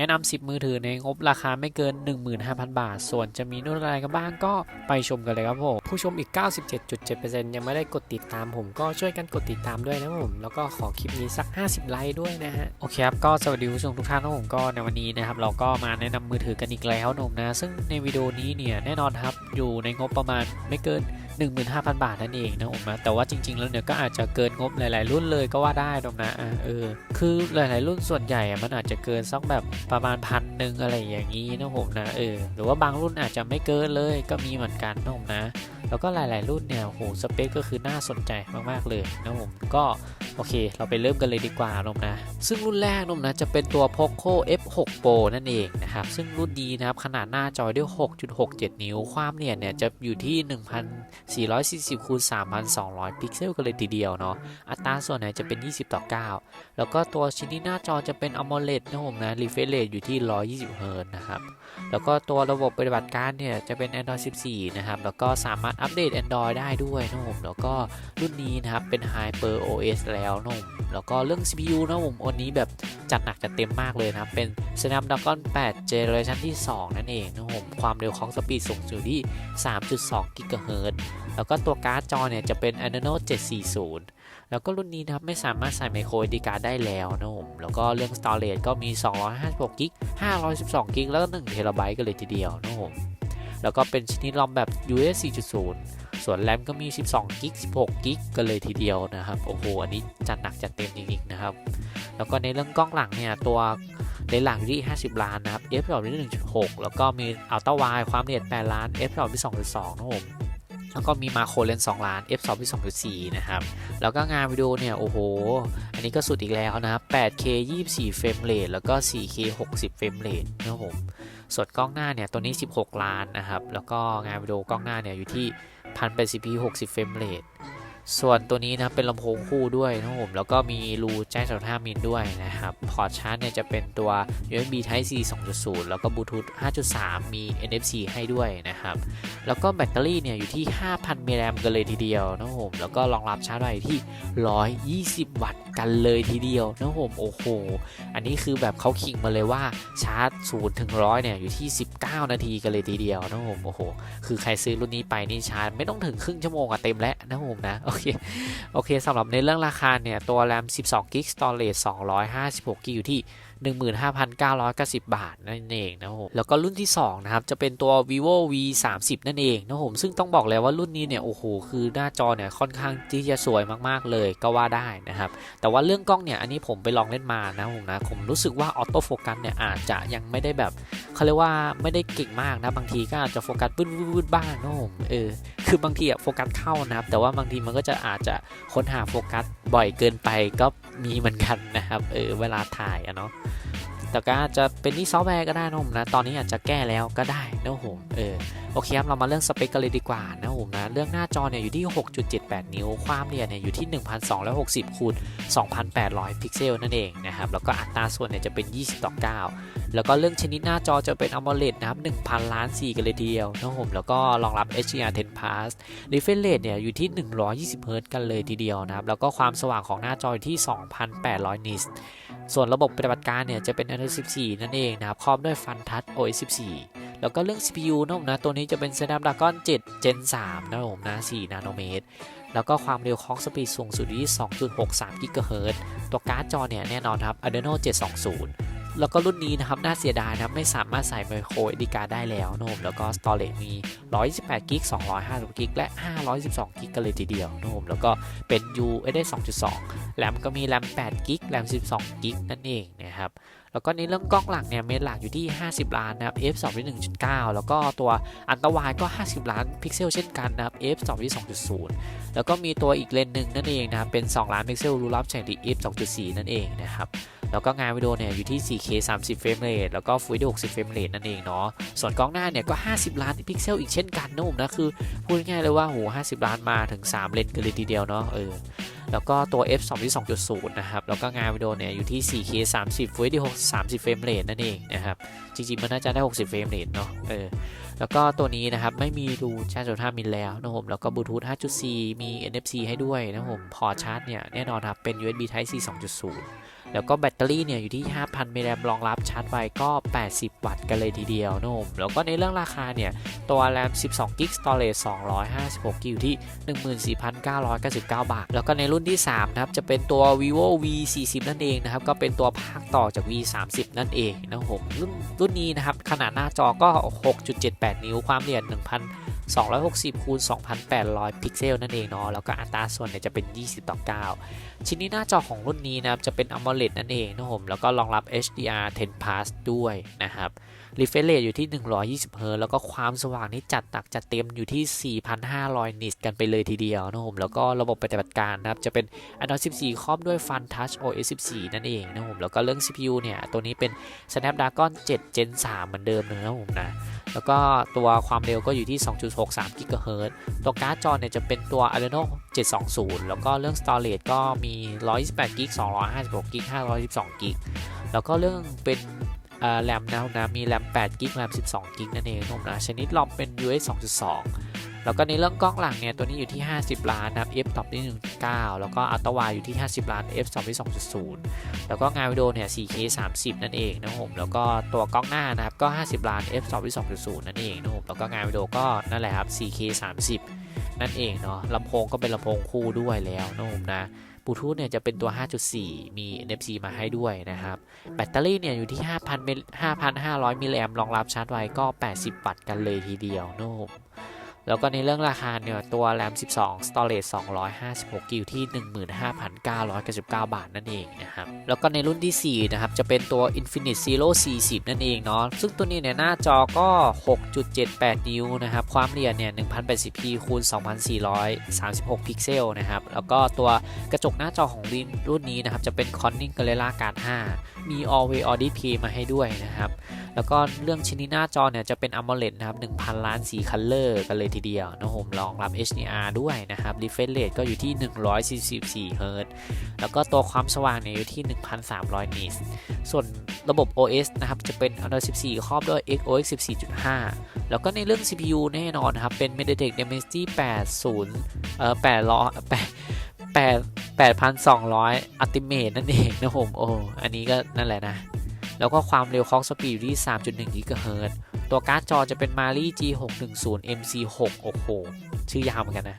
แนะนำ 10 มือถือในงบราคาไม่เกิน 15,000 บาท ส่วนจะมีนู่นอะไรกันบ้างก็ไปชมกันเลยครับผม ผู้ชมอีก 97.7%ยังไม่ได้กดติดตามผมก็ช่วยกันกดติดตามด้วยนะผม แล้วก็ขอคลิปนี้สัก 50 ไลค์ด้วยนะฮะ โอเคครับ ก็สวัสดีผู้ชมทุกท่านนะผมก็ในวันนี้นะครับ เราก็มาแนะนำมือถือกันอีกแล้วนะผมนะ ซึ่งในวิดีโอนี้เนี่ยแน่นอนครับอยู่ในงบประมาณไม่เกิน 15,000 บาทนั่นเองนะผมนะแต่ว่าจริง ๆ แล้วเนี่ยก็อาจจะเกินงบหลาย ๆ รุ่นเลยก็ว่าได้ตรงนะอะเออคือหลาย ๆ รุ่นส่วนใหญ่อะมันอาจจะเกินสักแบบประมาณพันหนึ่งอะไรอย่างนี้นะผมนะเออหรือว่าบางรุ่นอาจจะไม่เกินเลยก็มีเหมือนกันนะผมนะแล้วก็หลาย ๆ รุ่นเนี่ยโหสเปคก็คือน่าสนใจมาก ๆ เลยนะผมก็ โอเค เราไปเริ่มกันเลยดีกว่านมนะ ซึ่งรุ่นแรกนมนะจะเป็นตัว Poco F6 Pro นั่นเองนะครับ ซึ่งรุ่นนี้นะครับขนาดหน้าจอด้วย 6.67 นิ้ว ความเนี่ยเนี่ยจะอยู่ที่ 1440คูณ3200 พิกเซลกันเลยทีเดียวเนาะ อัตราส่วนไหนจะเป็น 20 ต่อ 9 แล้วก็ตัวชิ้นนี้หน้าจอจะเป็น AMOLED นะผมนะ refresh rate อยู่ที่ 120 Hz นะครับแล้วก็ตัวระบบปฏิบัติการเนี่ยจะเป็น Android 14 นะครับ แล้วก็สามารถอัปเดต Android ได้ด้วยนะผมแล้วก็รุ่นนี้นะครับเป็น Hyper OS แล้วนะผมแล้วก็เรื่อง CPU นะผมวันนี้แบบจัดหนักจัดเต็มมากเลยนะครับ เป็น Snapdragon 8 Generation ที่ 2 นั่นเองนะผมความเร็วของสปีดสูงสุดที่ 3.2 GHz แล้วก็ตัวการ์ดจอเนี่ยจะเป็น Adreno 740 แล้วก็รุ่นนี้นะครับไม่สามารถใส่ไมโคร SD card ได้แล้วนะผมแล้วก็เรื่อง storage ก็มี 256กิก512กิกแล้วก็1เทราไบต์กันเลยทีเดียวนะผมแล้วก็เป็นชนิดรอมแบบ USB 4.0 ส่วนแรมก็มี 12กิก16กิกกันเลยทีเดียวนะครับ โอ้โห อันนี้จัดหนักจัดเต็มจริงๆนะครับ แล้วก็ในเรื่องกล้องหลังเนี่ย ตัวเลนส์หลังที่ 50 ล้านนะครับ f 2 1.6 แล้วก็มีอัลตร้าไวความละเอียด 8 ล้าน f 2 2.2นะผม แล้วก็มีมาโครเลนส์2ล้าน F2P2.4 นะครับ แล้วก็งานวิดีโอเนี่ย โอ้โห อันนี้ก็สุดอีกแล้วนะครับ 8K 24เฟรมเรทแล้วก็ 4K 60เฟรมเรทนะครับผมส่วนกล้องหน้าเนี่ยตัวนี้ 16 ล้านนะครับ แล้วก็งานวิดีโอกล้องหน้าเนี่ยอยู่ที่ 1080p 60เฟรมเรท ส่วนตัวนี้นะครับเป็นลำโพงคู่ด้วยนะครับผมแล้วก็มีรูแจ้ง35มิลด้วยนะครับ พอร์ตชาร์จเนี่ยจะเป็นตัว USB Type C 2.0 แล้วก็บลูทูธ5.3 มี NFC ให้ด้วยนะครับ แล้วก็แบตเตอรี่เนี่ยอยู่ที่ 5,000มิลลิแอมกันเลยทีเดียวนะครับผมแล้วก็รองรับชาร์จไฟที่ 120 วัตต์กันเลยทีเดียวนะครับผมโอ้โห อันนี้คือแบบเขาขิงมาเลยว่าชาร์จ0ถึง100เนี่ยอยู่ที่ 19 นาทีกันเลยทีเดียวนะครับผมโอ้โห คือใครซื้อรุ่นนี้ไปนี่ชาร์จไม่ต้องถึงครึ่งชั่วโมงอะเต็มแล้วนะผมนะโอเค โอเคสำหรับในเรื่องราคาเนี่ย ตัวแรม12 g b storage 256 g b อยู่ที่ 15,990 บาท นั่นเองนะผมแล้วก็รุ่นที่ 2 นะครับ จะเป็นตัว vivo v 3 0นั่นเองนะผมซึ่งต้องบอกเลยว่ารุ่นนี้เนี่ย โอ้โห คือหน้าจอเนี่ย ค่อนข้างที่จะสวยมากๆเลยก็ว่าได้นะครับ แต่ว่าเรื่องกล้องเนี่ย อันนี้ผมไปลองเล่นมานะผมนะผมรู้สึกว่าออโต้โฟกัสเนี่ยอาจจะยังไม่ได้แบบเขาเรียกว่าไม่ได้เก่งมากนะบางทีก็อาจจะโฟกัสปื้ดๆบ้างนะผมเออคือบางทีอะโฟกัสเข้านะครับ แต่ว่าบางทีมันก็จะอาจจะค้นหาโฟกัสบ่อยเกินไปก็มีเหมือนกันนะครับเออเวลาถ่ายอะเนาะแต่ก็อาจจะเป็นที่ซอฟต์แวร์ก็ได้นะผมนะตอนนี้อาจจะแก้แล้วก็ได้นะผมเออโอเคครับ เรามาเรื่องสเปคกันเลยดีกว่านะผมนะ เรื่องหน้าจอเนี่ยอยู่ที่ 6.78 นิ้ว ความละเอียดเนี่ยอยู่ที่ 1260คูณ2800 พิกเซลนั่นเองนะครับ แล้วก็อัตราส่วนเนี่ยจะเป็น 20ต่อ9แล้วก็เรื่องชนิดหน้าจอจะเป็น AMOLED นะครับ 1,000 ล้าน4กันเลยทีเดียวนะผม แล้วก็รองรับ HDR10 Plus refresh rate เนี่ยอยู่ที่ 120 Hz กันเลยทีเดียวนะครับ แล้วก็ความสว่างของหน้าจออยู่ที่ 2,800 นิตส์ส่วนระบบปฏิบัติการเนี่ยจะเป็น Android 14 นั่นเองนะครับพร้อมด้วย FunTouch OS 14 แล้วก็เรื่อง CPU นะผมนะตัวนี้จะเป็น Snapdragon 7 Gen 3 นะผมนะ4นาโนเมตรแล้วก็ความเร็วคล็อกสปีดสูงสุดที่ 2.63 GHz ตัวการ์ดจอเนี่ยแน่นอนครับ Adreno 720 แล้วก็รุ่นนี้นะครับน่าเสียดายนะไม่สามารถใส่ไมโคร SD card ได้แล้วนะผมแล้วก็ storage มี 128 g b 250 g b และ 512 g b กันเลยทีเดียวนะผมแล้วก็เป็น USD 2.2 แรมก็มีแรม8 g b แรม12 g b นั่นเองนะครับแล้วก็ในเรื่องกล้องหลังเนี่ยเมนหลักอยู่ที่ 50 ล้านนะครับ f 2.1.9 แล้วก็ตัวอันตรวายก็ 50 ล้านพิกเซลเช่นกันนะครับ f 2.2.0 แล้วก็มีตัวอีกเลนส์หนึ่งนั่นเองนะครับเป็น 2 ล้านพิกเซลรูรับแสงที่ f 2.4 นั่นเองนะครับ แล้วก็งานวิดีโอเนี่ยอยู่ที่ 4K 30 เฟรมเรทแล้วก็ Full HD 60 เฟรมเรทนั่นเองเนาะ ส่วนกล้องหน้าเนี่ยก็ 50 ล้านพิกเซลอีกเช่นกันนะผมนะ คือพูดง่ายเลยว่าโห50 ล้านมาถึง 3 เลนกันเลยทีเดียวเนาะ เออ แล้วก็ตัว f 2 2.0 นะครับ แล้วก็งานวิดีโอเนี่ยอยู่ที่ 4K 30 Full HD 30 เฟรมเรทนั่นเองนะครับ จริงๆ มันน่าจะได้ 60 เฟรมเรทเนาะ เออ แล้วก็ตัวนี้นะครับไม่มีรูชาร์จ5มิลแล้วนะผมแล้วก็บลูทูธ5.4 มี NFC ให้ด้วยนะผมพอชาร์จเนี่ยแน่นอนครับเป็น USB Type C 2.0 แล้วก็แบตเตอรี่เนี่ยอยู่ที่ 5,000 มิลลิแอมป์รองรับชาร์จไวก็ 80 วัตต์กันเลยทีเดียวนะผมแล้วก็ในเรื่องราคาเนี่ย ตัวแรม 12 g b storage 256 g b อยู่ที่ 14,999 บาท แล้วก็ในรุ่นที่ 3 นะครับ จะเป็นตัว vivo v 4 0นั่นเองนะครับ ก็เป็นตัวภาคต่อจาก v 3 0นั่นเองนะครับผมรุ่นรุ่นนี้นะครับ ขนาดหน้าจอก็ 6.78 นิ้วความละเอียด1,000 260คูณ2,800 พิกเซลนั่นเองเนาะแล้วก็อัตราส่วนเนี่ยจะเป็น 20 ต่อ 9 ชิ้นนี้หน้าจอของรุ่นนี้นะครับจะเป็น AMOLED นั่นเองนะครับผมแล้วก็รองรับ HDR 10 plus ด้วยนะครับ refresh rate อยู่ที่ 120เฮิร์ตแล้วก็ความสว่างนี่จัดตักจัดเต็มอยู่ที่ 4,500 นิตกันไปเลยทีเดียวนะครับผมแล้วก็ระบบปฏิบัติการนะครับจะเป็น Android 14 ครอบด้วย Fun Touch OS 14 นั่นเองนะครับผมแล้วก็เรื่อง CPU เนี่ยตัวนี้เป็น Snapdragon 7 Gen 3 เหมือนเดิมเลยนะผมนะ แล้วก็ตัวความเร็วก็อยู่ที่ 2.63 GHz ตัวการ์ดจอเนี่ยจะเป็นตัว Adreno 720 แล้วก็เรื่อง storage ก็มี128 GB 256 GB 512 GB แล้วก็เรื่องเป็นแรมนะครับนะมีแรม8 g b แรม12 g b นั่นเองนะครับนะชนิดรอมเป็น US 2.2 แล้วก็ในเรื่องกล้องหลังเนี่ยตัวนี้อยู่ที่ 50 ล้านนะครับ f ตอบที่1.9 แล้วก็อัลตร้าอยู่ที่ 50 ล้าน f ตอบที่2.0 แล้วก็งานวิดีโอเนี่ย 4K 30 นั่นเองนะครับผมแล้วก็ตัวกล้องหน้านะครับก็ 50 ล้าน f ตอบที่2.0 นั่นเองนะครับผมแล้วก็งานวิดีโอก็นั่นแหละครับ 4K 30 นั่นเองเนาะลำโพงก็เป็นลำโพงคู่ด้วยแล้วนะครับผมนะบลูทูธเนี่ยจะเป็นตัว 5.4 มี NFC มาให้ด้วยนะครับ แบตเตอรี่เนี่ยอยู่ที่ 5,000 5,500 มิลลิแอมรองรับชาร์จไวก็ 80 วัตต์กันเลยทีเดียวนะครับ แล้วก็ในเรื่องราคาเนี่ยตัวแรม12 storage 256กิกที่ 15,999 บาทนั่นเองนะครับ แล้วก็ในรุ่นที่ 4 นะครับ จะเป็นตัว Infinite Zero 40 นั่นเองเนาะ ซึ่งตัวนี้เนี่ยหน้าจอก็ 6.78 นิ้วนะครับ ความละเอียดเนี่ย 1080p คูณ2436 พิกเซลนะครับ แล้วก็ตัวกระจกหน้าจอของรุ่นรุ่นนี้นะครับ จะเป็น Corning Gorilla Glass 5 มี Always On Display มาให้ด้วยนะครับ แล้วก็เรื่องชิ้นนี้หน้าจอเนี่ยจะเป็น AMOLED นะครับ 1,000 ล้านสีคัลเลอร์กันเลยทีเดียวนะผมรองรับ HDR ด้วยนะครับ refresh rate ก็อยู่ที่ 144เฮิร์แล้วก็ตัวความสว่างเนี่ยอยู่ที่ 1,300นิตส่วนระบบ OS นะครับจะเป็น Android 14 ครอบด้วย XOS 14.5 แล้วก็ในเรื่อง CPU แน่นอนครับ เป็น MediaTek Dimensity 80เอ่อ800 8 8,200 Ultimate นั่นเองนะผมโอ้อันนี้ก็นั่นแหละนะ แล้วก็ความเร็วคล็อกสปีดอยู่ที่ 3.1กิกะเฮิรตตัวการ์ดจอจะเป็น Mali G610 MC6 โอ้โห ชื่อยาวเหมือนกันนะ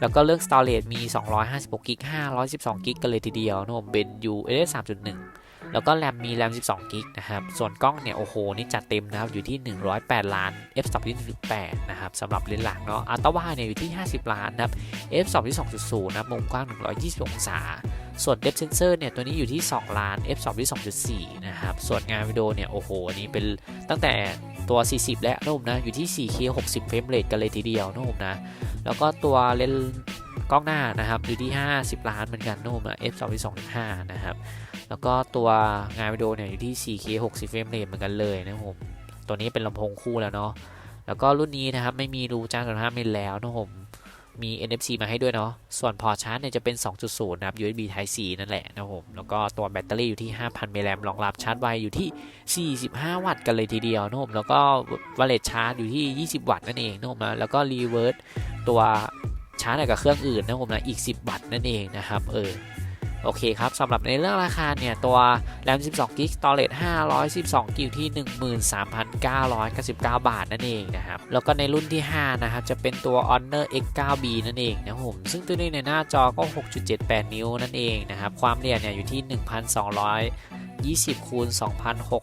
แล้วก็เลือก storage มี 256กิก512กิกันเลยทีเดียวนะผมเป็น UFS 3.1 แล้วก็แรมมีแรม 12 g b นะครับ ส่วนกล้องเนี่ย โอ้โห นี่จัดเต็มนะครับ อยู่ที่ 108 ล้าน f 2ที่1.8 นะครับสำหรับเลนส์หลังเนาะอัลตร้าวเนี่ยอยู่ที่ 50 ล้านนะครับ f 2ที่2.0 นะครับ มุมกว้าง 120 องศา ส่วน depth sensor เนี่ย ตัวนี้อยู่ที่ 2 ล้าน f 2ที่2.4 นะครับ ส่วนงานวิดีโอเนี่ย โอ้โห อันนี้เป็นตั้งแต่ตัว 40 และนุ่มนะ อยู่ที่ 4K 60 เฟรมเรทกันเลยทีเดียวนุ่มนะ แล้วก็ตัวเลนส์กล้องหน้านะครับ อยู่ที่ 50 ล้านเหมือนกันนุ่มนะ f 2ที่2.5 นะครับ แล้วก็ตัวงานวิดีโอเนี่ยอยู่ที่ 4K 60เฟรมเรทเหมือนกันเลยนะครับผม ตัวนี้เป็นลำโพงคู่แล้วเนาะ แล้วก็รุ่นนี้นะครับไม่มีรูจ้างกับ5มิลแล้วนะครับผม มี NFC มาให้ด้วยเนาะ ส่วนพอชาร์จเนี่ยจะเป็น 2.0 นะครับ USB Type C นั่นแหละนะครับผม แล้วก็ตัวแบตเตอรี่อยู่ที่ 5,000มิลลิแอมป์รองรับชาร์จไวอยู่ที่ 45 วัตต์กันเลยทีเดียวนะครับผม แล้วก็วอลเลตชาร์จอยู่ที่ 20 วัตต์นั่นเองนะครับผมนะแล้วก็รีเวิร์สตัวชาร์จกับเครื่องอื่นนะครับผมนะอีก 10 วัตต์นั่นเองนะครับเออ โอเคครับสำหรับในเรื่องราคาเนี่ย ตัว RAM 12 g b Storage 512 g b ที่ 13,999 บาทนั่นเองนะครับ แล้วก็ในรุ่นที่ 5 นะครับ จะเป็นตัว Honor X9B นั่นเองนะครับผม ซึ่งตัวนี้ในหน้าจอก็ 6.78 นิ้วนั่นเองนะครับ ความละเอียดเนี่ยอยู่ที่ 1,200 20คูณ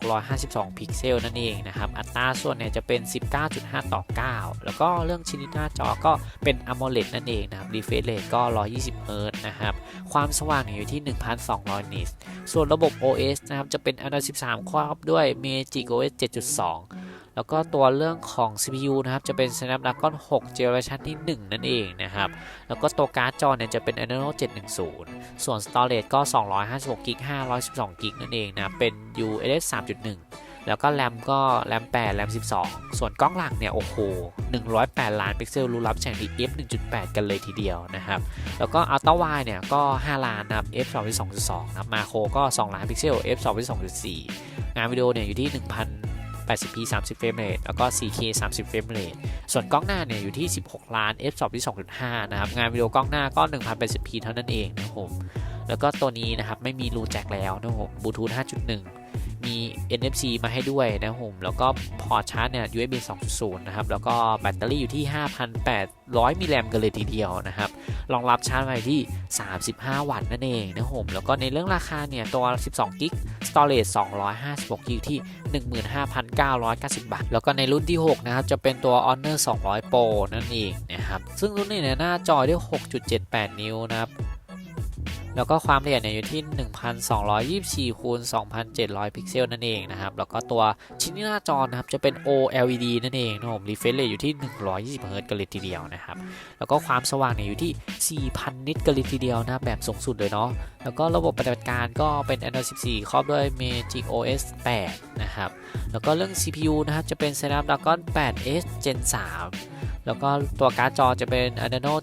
2,652 พิกเซลนั่นเองนะครับ อัตราส่วนเนี่ยจะเป็น 19.5 ต่อ 9 แล้วก็เรื่องชนิดหน้าจอก็เป็น AMOLED นั่นเองนะครับ refresh rate ก็ 120เฮิร์ตนะครับ ความสว่างอยู่ที่ 1,200 นิตส่วนระบบ OS นะครับ จะเป็น Android 13 ครอบด้วย Magic OS 7.2 แล้วก็ตัวเรื่องของ CPU นะครับ จะเป็น Snapdragon 6 Generation ที่ 1 นั่นเองนะครับ แล้วก็ตัวการ์ดจอเนี่ยจะเป็น Adreno 710 ส่วน Storage ก็ 256 g b 512 g b นั่นเองนะ เป็น UFS 3.1 แล้วก็แรมก็แรม8แรม12 ส่วนกล้องหลังเนี่ย โอ้โห 108 ล้านพิกเซลรูรับแสงดี f 1.8 กันเลยทีเดียวนะครับ แล้วก็อัลต้าไวเนี่ยก็ 5 ล้านนะครับ f 2 2.2นะครับมาโครก็ 2 ล้านพิกเซล f 2 2.4 งานวิดีโอเนี่ยอยู่ที่ 1,000 80p 30เฟรมเรทแล้วก็ 4K 30เฟรมเรทส่วนกล้องหน้าเนี่ยอยู่ที่ 16 ล้าน f 2 2.5 นะครับ งานวิดีโอกล้องหน้าก็ 1080p เท่านั้นเองนะครับผมแล้วก็ตัวนี้นะครับไม่มีรูแจ็คแล้วนะครับผมบลูทูธ5.1 มี NFC มาให้ด้วยนะผมแล้วก็พอร์ตชาร์จเนี่ย USB 2.0 นะครับ แล้วก็แบตเตอรี่อยู่ที่ 5,800 มิลลิแอมกันเลยทีเดียวนะครับ รองรับชาร์จไว้ที่ 35 วัตต์นั่นเองนะผมแล้วก็ในเรื่องราคาเนี่ย ตัว 12 กิก storage 256 กิกที่ 15,990 บาท แล้วก็ในรุ่นที่ 6 นะครับ จะเป็นตัว Honor 200 Pro นั่นเองนะครับ ซึ่งรุ่นนี้เนี่ยหน้าจอด้วย 6.78 นิ้วนะครับ แล้วก็ความละเอียดเนี่ยอยู่ที่ 1,224คูณ2,700 พิกเซลนั่นเองนะครับ แล้วก็ตัวชิ้นหน้าจอนะครับจะเป็น OLED นั่นเองนะครับผม refresh rate อยู่ที่ 120 Hz กันเลยทีเดียวนะครับ แล้วก็ความสว่างเนี่ยอยู่ที่ 4,000 นิตกันเลยทีเดียวนะแบบสูงสุดเลยเนาะ แล้วก็ระบบปฏิบัติการก็เป็น Android 14 ครอบด้วย Magic OS 8 นะครับ แล้วก็เรื่อง CPU นะครับจะเป็น Snapdragon 8 S Gen 3 แล้วก็ตัวการ์ดจอจะเป็น Adreno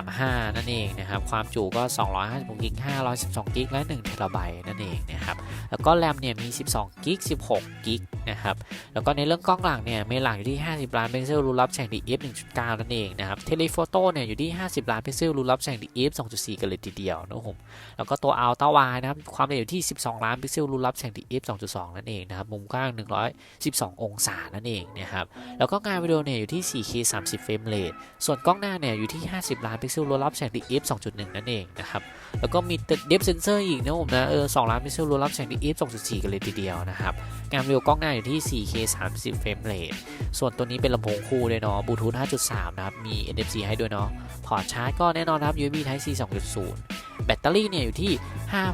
735 นั่นเองนะครับ ความจุก็256กิก512กิกและ1เทราไบต์นั่นเองนะครับ แล้วก็แรมเนี่ยมี 12กิก16กิกนะครับ แล้วก็ในเรื่องกล้องหลังเนี่ยเมนหลังอยู่ที่ 50 ล้าน พิกเซลรูรับแสง DF 1.9 นั่นเองนะครับ เทเลโฟโต้เนี่ยอยู่ที่ 50 ล้าน พิกเซลรูรับแสง DF 2.4 กันเลยทีเดียวนะครับผม แล้วก็ตัว Ultra Wide นะครับ ความละเอียดอยู่ที่ 12 ล้าน พิกเซลรูรับแสง DF 2.2 นั่นเองนะครับ มุมกว้าง 112 องศา นั่นเองนะครับ แล้วก็งานวิดีโอเนี่ยอยู่ที่ 4K 30 เฟรมเรท ส่วนกล้องหน้าเนี่ยอยู่ที่ 50 ล้าน พิกเซลรวมรับแสง DF 2.1 นั่นเองนะครับ แล้วก็มี depth sensor อีกนะผมนะ เออ 2 ล้าน พิกเซลรวมรับแสง F2.4 กันเลยทีเดียวนะครับ งานวิวกล้องหน้าอยู่ที่ 4K 30 เฟรมเรทส่วนตัวนี้เป็นลำโพงคู่เลยเนาะบลูทูธ5.3 นะครับ มี NFC ให้ด้วยเนาะ พอร์ตชาร์จก็แน่นอนครับ USB Type C 2.0 แบตเตอรี่เนี่ยอยู่ที่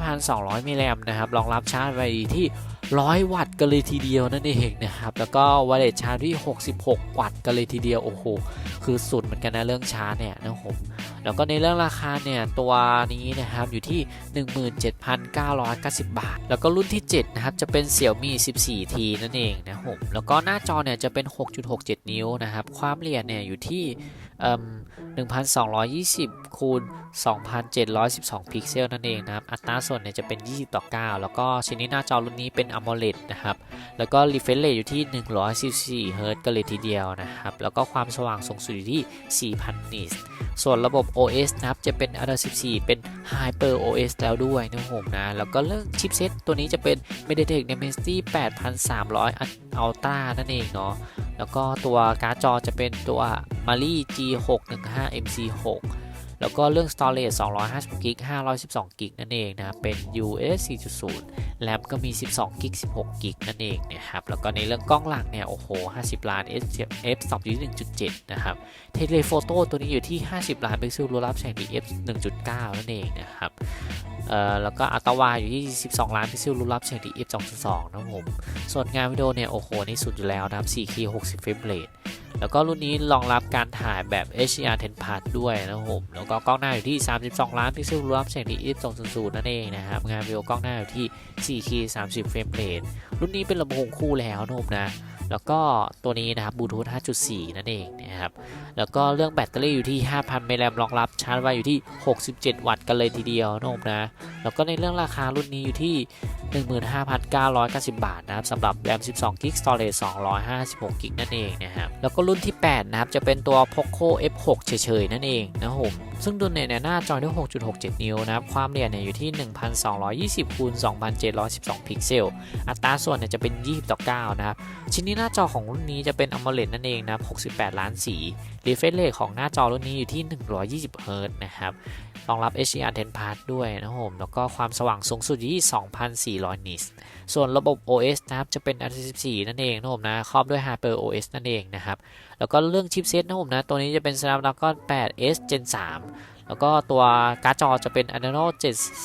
5,200 มิลลิแอมนะครับ รองรับชาร์จไวที่ 100 วัตต์กันเลยทีเดียวนั่นเองนะครับ แล้วก็วัตต์ชาร์จที่ 66 วัตต์กันเลยทีเดียว โอ้โห คือสุดเหมือนกันนะเรื่องชาร์จเนี่ยนะครับผมแล้วก็ในเรื่องราคาเนี่ย ตัวนี้นะครับอยู่ที่ 17,990 บาท แล้วก็รุ่นที่ 7 นะครับ จะเป็น Xiaomi 14T นั่นเองนะครับผมแล้วก็หน้าจอเนี่ยจะเป็น 6.67 นิ้วนะครับ ความละเอียดเนี่ยอยู่ที่ 1,220 คูณ 2,712 พิกเซลนั่นเองนะครับ อัตราส่วนเนี่ยจะเป็น 20 ต่อ 9 แล้วก็ชนิดหน้าจอรุ่นนี้เป็น AMOLED นะครับ แล้วก็ refresh rate อยู่ที่ 144 Hz กันเลยทีเดียวนะครับ แล้วก็ความสว่างสูงสุดอยู่ที่ 4,000 นิตส่ ส่วนระบบ OS นะครับจะเป็น Ada 14 เป็น Hyper OS แล้วด้วยนะผมนะ แล้วก็เรื่องชิปเซตตัวนี้จะเป็น MediaTek Dimensity 8300 Ultra นั่นเองเนาะแล้วก็ตัวการ์ดจอจะเป็นตัว Mali G615 MC6 แล้วก็เรื่อง storage 256กิก512กิกนั่นเองนะครับเป็น U.S. 4.0 แรมก็มี 12กิก16กิกนั่นเองนะครับ แล้วก็ในเรื่องกล้องหลังเนี่ย โอ้โห 50 ล้าน f 2.1.7 นะครับ เทเลโฟโต้ตัวนี้อยู่ที่ 50 ล้านพิกเซลรวมรับแสง f 1.9 นั่นเองนะครับเอ่อแล้วก็อัตวาอยู่ที่ 12 ล้านพิกเซลรวมรับแสง f 2.2 นะผม ส่วนงานวิดีโอเนี่ย โอ้โห นี่สุดอยู่แล้วนะครับ 4K 60 เฟรมเรท แล้วก็รุ่นนี้รองรับการถ่ายแบบ HDR 10 part ด้วยนะครับผมแล้วก็กล้องหน้าอยู่ที่ 32 ล้านพิกเซลรวมแสง DF 2.0นั่นเองนะครับงานวิดีโอกล้องหน้าอยู่ที่ 4K 30 เฟรมเรทรุ่นนี้เป็นลำโพงคู่แล้วนะผมนะแล้วก็ตัวนี้นะครับบลูทูธ 5.4 นั่นเองนะครับ แล้วก็เรื่องแบตเตอรี่อยู่ที่ 5,000 มิลลิแอมรองรับชาร์จไว้อยู่ที่ 67 วัตต์กันเลยทีเดียวนะผมนะ แล้วก็ในเรื่องราคารุ่นนี้อยู่ที่15,990 บาทนะครับสำหรับแรม 12 กิก storage 256 กิกนั่นเองนะครับแล้วก็รุ่นที่ 8 นะครับ จะเป็นตัว Poco F6 เฉยๆ นั่นเองนะผมซึ่งดุลเนี่ยหน้าจอด้วย6.67 นิ้วนะครับ ความละเอียดเนี่ยอยู่ที่ 1,220คูณ2,712 พิกเซล อัตราส่วนเนี่ยจะเป็น 20 ต่อ 9 นะครับ ชิ้นนี้หน้าจอของรุ่นนี้จะเป็น AMOLED นั่นเองนะครับ68 ล้านสี refresh rate ของหน้าจอรุ่นนี้อยู่ที่ 120 Hz นะครับ รองรับ HDR 10 part ด้วยนะครับผมแล้วก็ความสว่างสูงสุดอยู่ที่ 2,400นิตส่วนระบบ OS นะครับ จะเป็น Android 14 นั่นเองนะครับผมนะ ครอบด้วย Hyper OS นั่นเองนะครับแล้วก็เรื่องชิปเซตนะครับผมนะ ตัวนี้จะเป็น Snapdragon 8 S Gen 3 แล้วก็ตัวการ์ดจอจะเป็น Adreno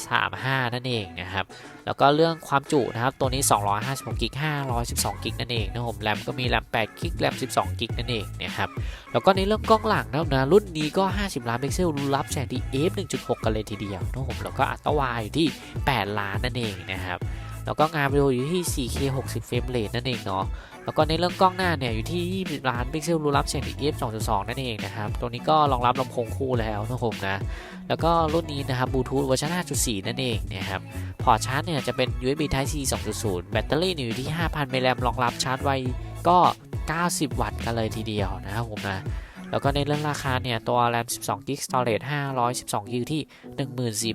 735 นั่นเองนะครับ แล้วก็เรื่องความจุนะครับ ตัวนี้ 256กิก512กิกนั่นเองนะครับผมแรมก็มีแรม8กิกแรม12กิกนั่นเองนะครับแล้วก็ในเรื่องกล้องหลังนะครับนะรุ่นนี้ก็ 50 ล้านพิกเซลรับแสงที่ f 1.6 กันเลยทีเดียวนะครับผมแล้วก็อัตราอยู่ที่ 8 ล้านนั่นเองนะครับ แล้วก็งานวิดีโออยู่ที่ 4K 60 เฟรมเรทนั่นเองเนาะ แล้วก็ในเรื่องกล้องหน้าเนี่ยอยู่ที่ 20 ล้านพิกเซลรูรับแสง DF 2.2 นั่นเองนะครับ ตัวนี้ก็รองรับลำโพงคู่แล้วนะครับผมนะ แล้วก็รุ่นนี้นะครับบลูทูธเวอร์ชัน 5.4 นั่นเองนะครับ พอร์ตชาร์จเนี่ยจะเป็น USB Type C 2.0 แบตเตอรี่อยู่ที่ 5,000มิลลิแอมรองรับชาร์จไวก็ 90 วัตต์กันเลยทีเดียวนะครับผมนะ แล้วก็ในเรื่องราคาเนี่ย ตัว RAM 12 GB Storage 512 GB ที่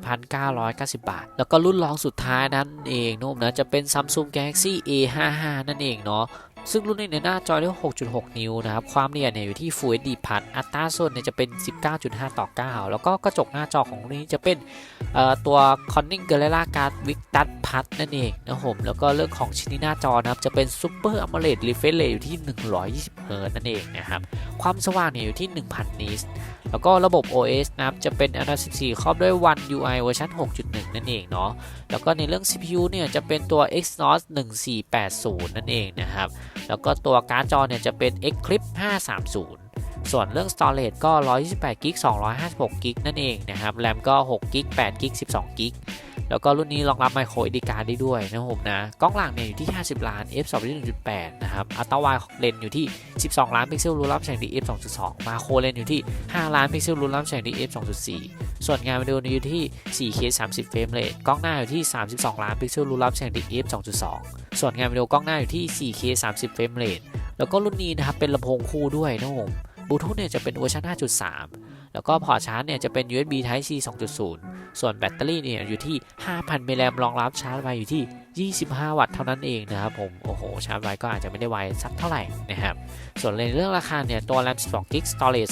14,990 บาท แล้วก็รุ่นรองสุดท้ายนั่นเองนุ่มนะ จะเป็น Samsung Galaxy A55 นั่นเองเนาะ ซึ่งรุ่นนี้ในยหน้าจอได้ 6.6 นิ้วนะครับ ความละเอียดเนี่ยอยู่ที่ Full HD p l u อัตราส่วนเนี่ยจะเป็น 19.5 ต่อ 9 แล้วก็กระจกหน้าจอของรุ่นนี้จะเป็นตัว Corning Gorilla Glass Victus Plus นั่นเองนะครับผมแล้วก็เรื่องของชิ้นหน้าจอนะครับ จะเป็น Super AMOLED Refresh Rate อยู่ที่ 120 Hz นั่นเองนะครับ ความสว่างเนี่ยอยู่ที่ 1000 นิต แล้วก็ระบบ OS นะครับจะเป็น Android 14 ครอบด้วย One UI เวอร์ชัน6.1 นั่นเองเนาะแล้วก็ในเรื่อง CPU เนี่ยจะเป็นตัว Exynos 1480 นั่นเองนะครับ แล้วก็ตัวการ์ดจอเนี่ยจะเป็น Eclipse 530ส่วนเรื่อง Storage ก็128 GB 256 GB นั่นเองนะครับ RAM ก็6 GB 8 GB 12 GB แล้วก็รุ่นนี้รองรับ Micro SD card ได้ด้วยนะครับผมนะกล้องหลังเนี่ยอยู่ที่ 50 ล้าน f 2 1.8 นะครับอัลตร้าไวด์เลนส์อยู่ที่ 12 ล้านพิกเซลรูรับแสงดี f 2.2 มาโครเลนส์อยู่ที่ 5 ล้านพิกเซลรูรับแสงดี f 2.4 ส่วนงานวิดีโออยู่ที่ 4K 30 เฟรมเรทกล้องหน้าอยู่ที่ 32 ล้านพิกเซลรูรับแสงดี f 2.2 ส่วนงานวิดีโอกล้องหน้าอยู่ที่ 4K 30 เฟรมเรทแล้วก็รุ่นนี้นะครับเป็นลำโพงคู่ด้วยนะครับผมบลูทูธเนี่ยจะเป็นเวอร์ชัน5.3 แล้วก็พอร์ตชาร์จเนี่ยจะเป็น USB Type C 2.0 ส่วนแบตเตอรี่เนี่ยอยู่ที่ 5,000มิลลิแอมรองรับชาร์จไวอยู่ที่ 25 วัตต์เท่านั้นเองนะครับผม โอ้โห ชาร์จไวก็อาจจะไม่ได้ไวสักเท่าไหร่นะครับ ส่วนในเรื่องราคาเนี่ย ตัว RAM 12 GB Storage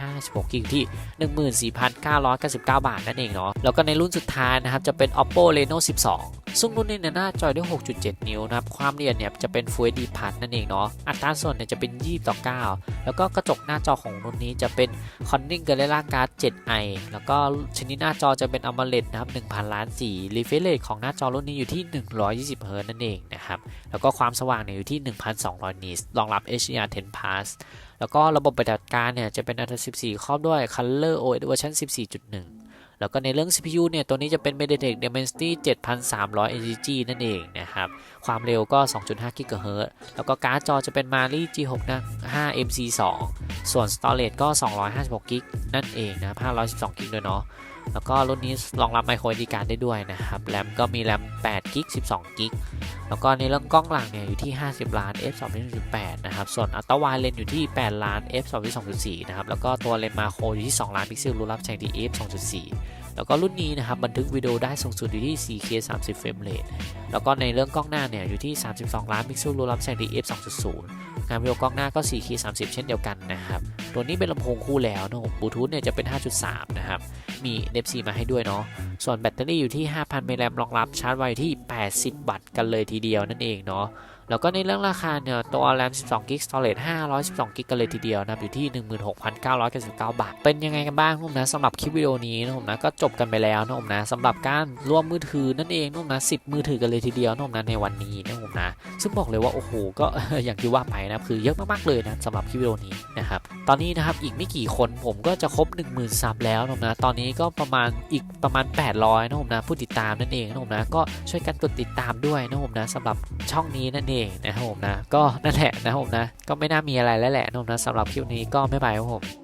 256 GB ที่ 14,999 บาทนั่นเองเนาะ แล้วก็ในรุ่นสุดท้ายนะครับ จะเป็น Oppo Reno 12 ซึ่งรุ่นนี้เนี่ยหน้าจอด้วย 6.7 นิ้วนะครับ ความละเอียดเนี่ยจะเป็น Full HD Plus นั่นเองเนาะ อัตราส่วนเนี่ยจะเป็น 20 ต่อ 9 แล้วก็กระจกหน้าจอของรุ่นนี้จะเป็น Corning Gorilla Glass 7i แล้วก็ชนิดหน้าจอจะเป็น AMOLED นะครับ 1,000 ล้านสี refresh rate ของหน้าจอรุ่นนี้อยู่ที่1 120 Hz นั่นเองนะครับ แล้วก็ความสว่างเนี่ยอยู่ที่ 1,200 นิตส์รองรับ HDR10 Plus แล้วก็ระบบปฏิบัติการเนี่ยจะเป็น Android 14 ครอบด้วย Color OS เวอร์ชัน14.1 แล้วก็ในเรื่อง CPU เนี่ย ตัวนี้จะเป็น MediaTek Dimensity 7300 NGG นั่นเองนะครับ ความเร็วก็ 2.5 GHz แล้วก็การ์ดจอจะเป็น Mali G6 นะ5 MC2 ส่วน Storage ก็ 256 GB นั่นเองนะ512 GB ด้วยเนาะ แล้วก็รุ่นนี้รองรับไมโครดีการได้ด้วยนะครับแรมก็มีแรม8 GB 12กิกแล้วก็ในเรื่องกล้องหลังเนี่ยอยู่ที่ 50 ล้าน f 2.8นะครับ ส่วนอัลตราไวเลนอยู่ที่ 8 ล้าน f 2.2.4นะครับ แล้วก็ตัวเลนส์มาโครอยู่ที่ 2 ล้านพิกเซลรูรับแสงดี f 2.4 แล้วก็รุ่นนี้นะครับบันทึกวิดีโอได้สูงสุดอยู่ที่ 4K 30เฟรมเรทแล้วก็ในเรื่องกล้องหน้าเนี่ยอยู่ที่ 32 ล้านพิกเซลรูรับแสงดี f 2.0 งานวิดีโอกล้องหน้าก็ 4K 30 เช่นเดียวกันนะครับ ตัวนี้เป็นลำโพงคู่แล้วนะครับบลูทูธเนี่ยจะเป็น 5.3 นะครับ มี NFC มาให้ด้วยเนาะ ส่วนแบตเตอรี่อยู่ที่ 5,000มิลลิแอมรองรับชาร์จไวที่ 80 วัตต์กันเลยทีเดียวนั่นเองเนาะ แล้วก็ในเรื่องราคาเนี่ยตัว RAM 12 GB Storage 512 GB กันเลยทีเดียวนะครับอยู่ที่ 16,999 บาท เป็นยังไงกันบ้างนุ่มนะสำหรับคลิปวิดีโอนี้นะผมนะก็จบกันไปแล้วนะผมนะสำหรับการรวมมือถือนั่นเองนุ่มนะ10 มือถือกันเลยทีเดียวนะผมนะในวันนี้นะผมนะซึ่งบอกเลยว่าโอ้โหก็อย่างที่ว่าไปนะคือเยอะมากๆเลยนะสำหรับคลิปวิดีโอนี้นะครับตอนนี้นะครับอีกไม่กี่คนผมก็จะครบ 10,000ซับแล้วนะผมนะตอนนี้ก็ประมาณอีกประมาณ 800นะผมนะผู้ติดตามนั่นเองนะผมนะก็ช่วยกันกดติดตามด้วยนะผมนะสำหรับช่องนี้นั่นเองนะครับผมนะ ก็นั่นแหละนะครับผมนะ ก็ไม่น่ามีอะไรแล้วแหละนะผมนะสำหรับคลิปนี้ก็ไม่ไปครับผม